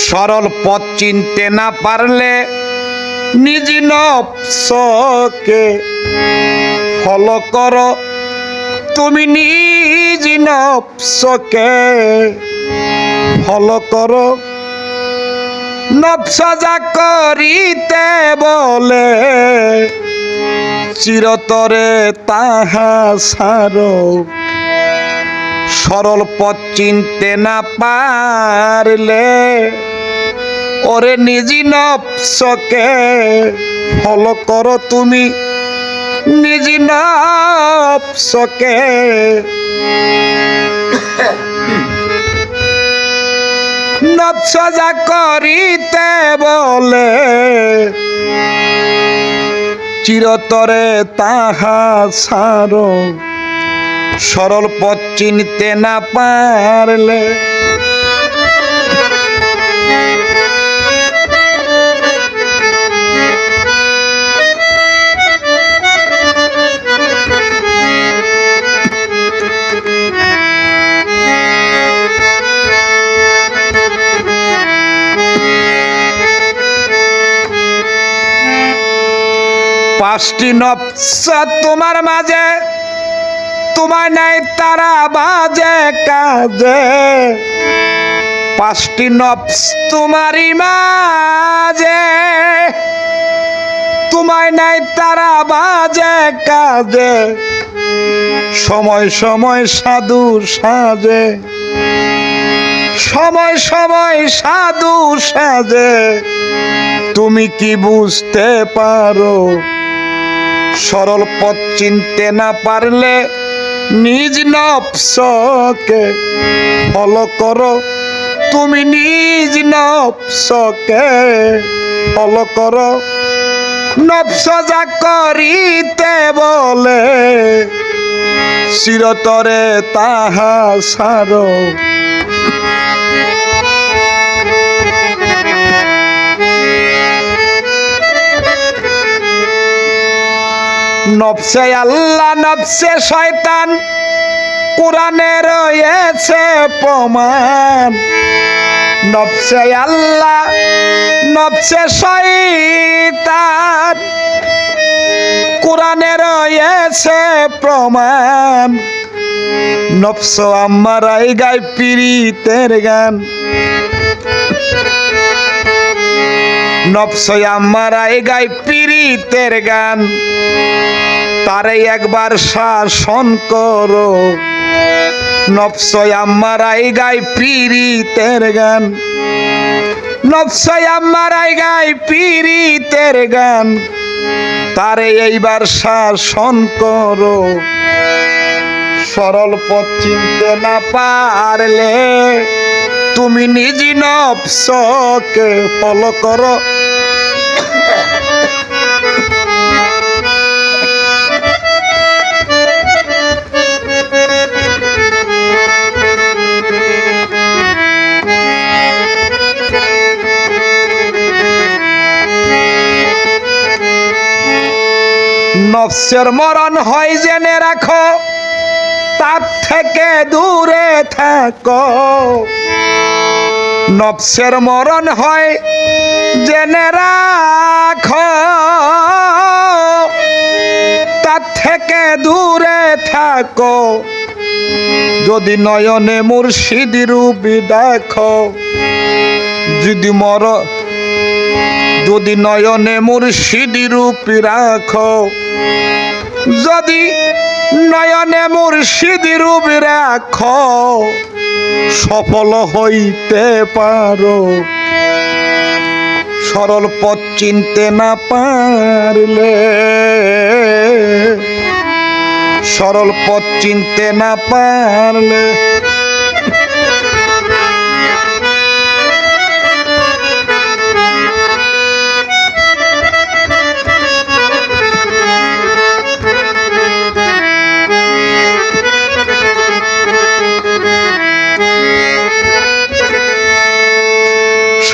সরল পথ চিনতে না পারলে নিজ নফসকে ফলো করো। তুমি নিজ নফসকে ফলো করো। নফস যা করিতে বলে, চিরতরে তাহা সারো। সরল পথ চিনতে না পারলে, ওরে নিজি নফসকে ফলো করো তুমি। নিজি নফসকে। নফস যা করিতে বলে, চিরতরে তাহা সারো সরল পথ চিনতে না পারলে পাঁচটি নফসা তোমার মাঝে তোমার নাই তারা বাজে কাজে। পাঁচটি নফস তোমারই মাঝে তোমায় নাই তারা বাজে কাজে। সময় সময় সাধু সাজে। সময় সময় সাধু সাজে। তুমি কি বুঝতে পারো? সরল পথ চিনতে না পারলে নিজ নফসকে ফলো করো। তুমি নিজ নফসকে ফলো করো। নফস যা করিতে বলে, চিরতরে তাহা সারো নফসে আল্লাহ নফসে শয়তান। কোরআনে রয়েছে প্রমাণ। নফসে আল্লাহ নফসে শয়তান। কোরআনে রয়েছে প্রমাণ। নফস আমার গাই পিরিতের গান। নফস আমার গাই পিরিতের গান। তারে একবার শাসন করো। নফসয় আমার গাই পিরিতের গান। নফসয় আমার গাই পিরিতের গান। তারে এইবার শাসন করো। সরল পথ চিনতে না পারলে তুমি নিজি নফসকে ফলো করো। নফসের মরণ হয় জেনে রাখো। তার থেকে দূরে থাকো। নফসের মরণ হয়, জেনে রাখো। তার থেকে দূরে থাকো। যদি নয়নে মুর্শিদ রূপী দেখো, যদি মর, যদি নয়নে মুর্শিদি রূপী রাখো যদি নয়নে মুর্শিদি রূপ রাখ, সফল হইতে পারো। সরল পথ চিনতে না পারলে, সরল পথ চিনতে না পারলে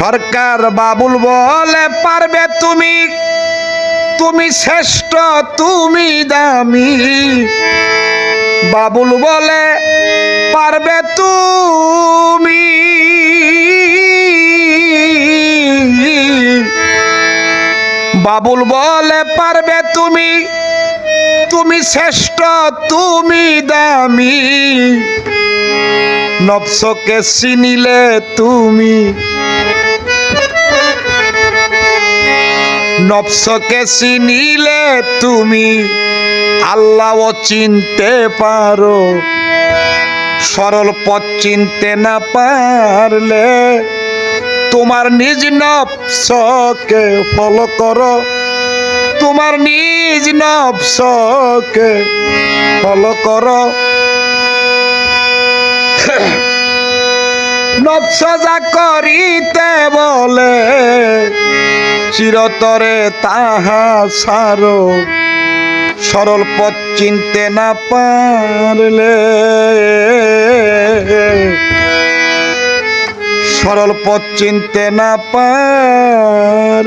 সরকার বাবুল বলে, পারবে তুমি? তুমি শ্রেষ্ঠ, তুমি দামি। বাবুল বলে, পারবে তুমি? বাবুল বলে, পারবে তুমি? তুমি শ্রেষ্ঠ, তুমি দামি। নবসকে চিনিলে তুমি নবসকে চিনিলে তুমি আল্লাহ চিনতে পারো। সরল পথ চিনতে না পারলে তোমার নিজ নবসকে ফলো করো। তোমার নিজ নবসকে ফলো করো। নবস যা করিতে বলে, চিরতরে তাহা সারো। সরল পথ চিনতে না পারলে, সরল পথ চিনতে না পারলে।